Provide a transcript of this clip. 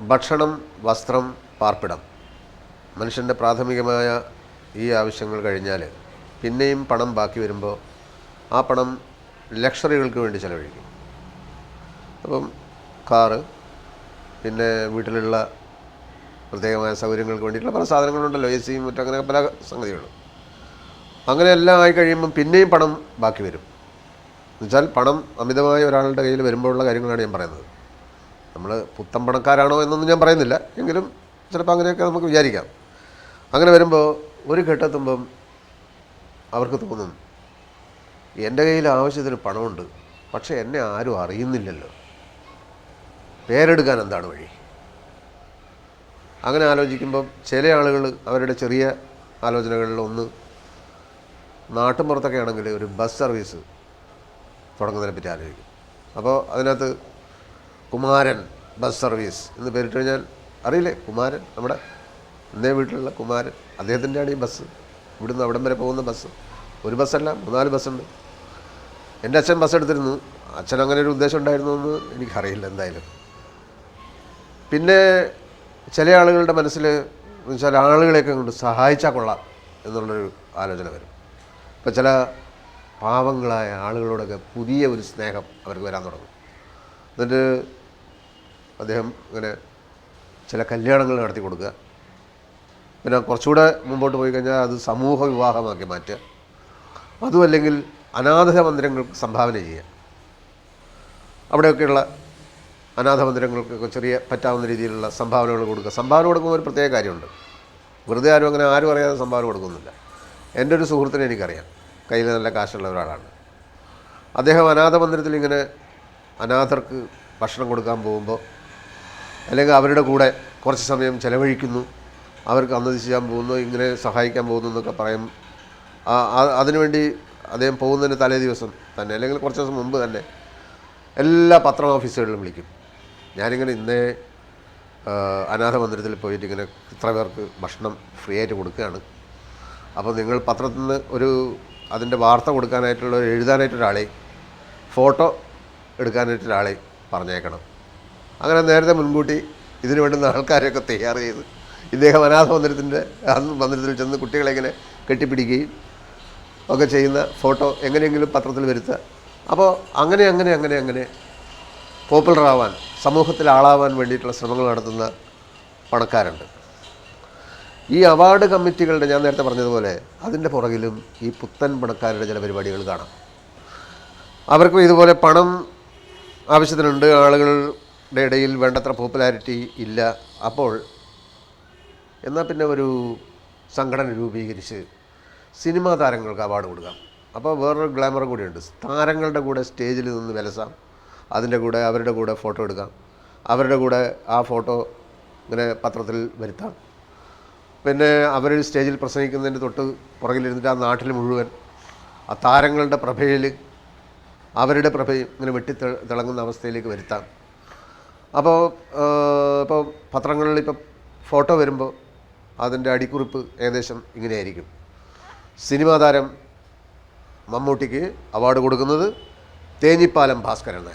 ഭക്ഷണം വസ്ത്രം പാർപ്പിടം. മനുഷ്യന്റെ പ്രാഥമികമായ ഈ ആവശ്യങ്ങൾ കഴിഞ്ഞാൽ പിന്നെയും പണം ബാക്കി വരുമ്പോൾ ആ പണം ലക്ഷറികൾക്ക് വേണ്ടി ചിലവഴിക്കും. അപ്പം കാറ് പിന്നെ വീട്ടിലുള്ള പ്രത്യേകമായ സൗകര്യങ്ങൾക്ക് വേണ്ടിയിട്ടുള്ള പല സാധനങ്ങളുണ്ടല്ലോ എ സിയും മറ്റും അങ്ങനെ പല സംഗതികളും. അങ്ങനെ എല്ലാം ആയി കഴിയുമ്പം പിന്നെയും പണം ബാക്കി വരും. എന്നുവെച്ചാൽ പണം അമിതമായ ഒരാളുടെ കയ്യിൽ വരുമ്പോഴുള്ള കാര്യങ്ങളാണ് ഞാൻ പറയുന്നത്. നമ്മൾ പുത്തമ്പണക്കാരാണോ എന്നൊന്നും ഞാൻ പറയുന്നില്ല. എങ്കിലും ചിലപ്പോൾ അങ്ങനെയൊക്കെ നമുക്ക് വിചാരിക്കാം. അങ്ങനെ വരുമ്പോൾ ഒരു ഘട്ടത്തുമ്പം അവർക്ക് തോന്നും എന്റെ കയ്യിൽ ആവശ്യത്തിന് പണമുണ്ട് പക്ഷേ എന്നെ ആരും അറിയുന്നില്ലല്ലോ. പേരെടുക്കാൻ എന്താണ് വഴി? അങ്ങനെ ആലോചിക്കുമ്പം ചില ആളുകൾ അവരുടെ ചെറിയ ആലോചനകളിൽ ഒന്ന് നാട്ടുമ്പുറത്തൊക്കെ ആണെങ്കിൽ ഒരു ബസ് സർവീസ് തുടങ്ങുന്നതിനെ പറ്റി ആലോചിക്കും. അപ്പോൾ അതിനകത്ത് കുമാരൻ ബസ് സർവീസ് എന്ന് പേരിട്ട് കഴിഞ്ഞാൽ അറിയില്ലേ? കുമാരൻ നമ്മുടെ ഇന്നേ വീട്ടിലുള്ള കുമാരൻ. അദ്ദേഹത്തിന്റെയാണ് ഈ ബസ്. ഇവിടുന്ന് അവിടം വരെ പോകുന്ന ബസ്. ഒരു ബസ്സല്ല മൂന്നാൽ ബസ്സുണ്ട്. എന്റെ അച്ഛൻ ബസ് എടുത്തിരുന്നു. അച്ഛൻ അങ്ങനെ ഒരു ഉദ്ദേശം ഉണ്ടായിരുന്നു എന്ന് എനിക്കറിയില്ല എന്തായാലും. പിന്നെ ചില ആളുകളുടെ മനസ്സിൽ ചില ആളുകളെയൊക്കെ കൊണ്ട് സഹായിച്ചാൽ കൊള്ളാം എന്നുള്ളൊരു ആലോചന വരും. ഇപ്പം ചില പാവങ്ങളായ ആളുകളോടൊക്കെ പുതിയ ഒരു സ്നേഹം അവർക്ക് വരാൻ തുടങ്ങും. എന്നിട്ട് അദ്ദേഹം ഇങ്ങനെ ചില കല്യാണങ്ങൾ നടത്തി കൊടുക്കുക. പിന്നെ കുറച്ചുകൂടെ മുമ്പോട്ട് പോയി കഴിഞ്ഞാൽ അത് സമൂഹ വിവാഹമാക്കി മാറ്റുക. അതുമല്ലെങ്കിൽ അനാഥ മന്ദിരങ്ങൾക്ക് സംഭാവന ചെയ്യുക. അവിടെയൊക്കെയുള്ള അനാഥ മന്ദിരങ്ങൾക്കൊക്കെ ചെറിയ പറ്റാവുന്ന രീതിയിലുള്ള സംഭാവനകൾ കൊടുക്കുക. സംഭാവന കൊടുക്കുമ്പോൾ ഒരു പ്രത്യേക കാര്യമുണ്ട്. വെറുതെ ആരും അങ്ങനെ ആരും അറിയാതെ സംഭാവന കൊടുക്കുന്നില്ല. എന്റെ ഒരു സുഹൃത്തിനെ എനിക്കറിയാം. കയ്യിൽ നല്ല കാശുള്ള ഒരാളാണ്. അദ്ദേഹം അനാഥ മന്ദിരത്തിൽ ഇങ്ങനെ അനാഥർക്ക് ഭക്ഷണം കൊടുക്കാൻ പോകുമ്പോൾ അല്ലെങ്കിൽ അവരുടെ കൂടെ കുറച്ച് സമയം ചിലവഴിക്കുന്നു അവർക്ക് അന്നതി ചെയ്യാൻ പോകുന്നു ഇങ്ങനെ സഹായിക്കാൻ പോകുന്നു എന്നൊക്കെ പറയും. അതിനുവേണ്ടി അദ്ദേഹം പോകുന്നതിന് തലേ ദിവസം തന്നെ അല്ലെങ്കിൽ കുറച്ച് ദിവസം മുമ്പ് തന്നെ എല്ലാ പത്ര ഓഫീസുകളിലും വിളിക്കും. ഞാനിങ്ങനെ ഇന്നേ അനാഥ മന്ദിരത്തിൽ പോയിട്ട് ഇങ്ങനെ ഇത്ര പേർക്ക് ഭക്ഷണം ഫ്രീ ആയിട്ട് കൊടുക്കുകയാണ്. അപ്പോൾ നിങ്ങൾ പത്രത്തിൽ നിന്ന് ഒരു അതിന്റെ വാർത്ത കൊടുക്കാനായിട്ടുള്ള എഴുതാനായിട്ടൊരാളെ ഫോട്ടോ എടുക്കാനായിട്ട് ഒരാളെ പറഞ്ഞേക്കണം. അങ്ങനെ നേരത്തെ മുൻകൂട്ടി ഇതിനു വേണ്ടുന്ന ആൾക്കാരെയൊക്കെ തയ്യാർ ചെയ്ത് ഇദ്ദേഹം അനാഥ മന്ദിരത്തിന്റെ മന്ദിരത്തിൽ ചെന്ന് കുട്ടികളെ ഇങ്ങനെ കെട്ടിപ്പിടിക്കുകയും ഒക്കെ ചെയ്യുന്ന ഫോട്ടോ എങ്ങനെയെങ്കിലും പത്രത്തിൽ വരുത്തുക അപ്പോൾ അങ്ങനെ അങ്ങനെ അങ്ങനെ അങ്ങനെ പോപ്പുലർ ആവാൻ സമൂഹത്തിൽ ആളാവാൻ വേണ്ടിയിട്ടുള്ള ശ്രമങ്ങൾ നടത്തുന്ന പണക്കാരുണ്ട്. ഈ അവാർഡ് കമ്മിറ്റികളുടെ ഞാൻ നേരത്തെ പറഞ്ഞതുപോലെ അതിന്റെ പുറകിലും ഈ പുത്തൻ പണക്കാരുടെ ചില പരിപാടികൾ കാണാം. അവർക്കും ഇതുപോലെ പണം ആവശ്യത്തിനുണ്ട്. ആളുകളുടെ ഇടയിൽ വേണ്ടത്ര പോപ്പുലാരിറ്റി ഇല്ല. അപ്പോൾ എന്നാൽ പിന്നെ ഒരു സംഘടന രൂപീകരിച്ച് സിനിമാ താരങ്ങൾക്ക് അവാർഡ് കൊടുക്കാം. അപ്പോൾ വേറൊരു ഗ്ലാമർ കൂടിയുണ്ട്. താരങ്ങളുടെ കൂടെ സ്റ്റേജിൽ നിന്ന് വിലസാം. അതിന്റെ കൂടെ അവരുടെ കൂടെ ഫോട്ടോ എടുക്കാം. അവരുടെ കൂടെ ആ ഫോട്ടോ ഇങ്ങനെ പത്രത്തിൽ വരുത്താം. പിന്നെ അവർ സ്റ്റേജിൽ പ്രസംഗിക്കുന്നതിന്റെ തൊട്ട് പുറകിലിരുന്നിട്ട് ആ നാട്ടിൽ മുഴുവൻ ആ താരങ്ങളുടെ പ്രഭയിൽ അവരുടെ പ്രഭയും ഇങ്ങനെ വെട്ടി തിളങ്ങുന്ന അവസ്ഥയിലേക്ക് വരുത്താം. അപ്പോൾ ഇപ്പോൾ പത്രങ്ങളിൽ ഇപ്പോൾ ഫോട്ടോ വരുമ്പോൾ അതിന്റെ അടിക്കുറിപ്പ് ഏകദേശം ഇങ്ങനെയായിരിക്കും. സിനിമാ താരം മമ്മൂട്ടിക്ക് അവാർഡ് കൊടുക്കുന്നത് തേഞ്ഞിപ്പാലം ഭാസ്കരൻ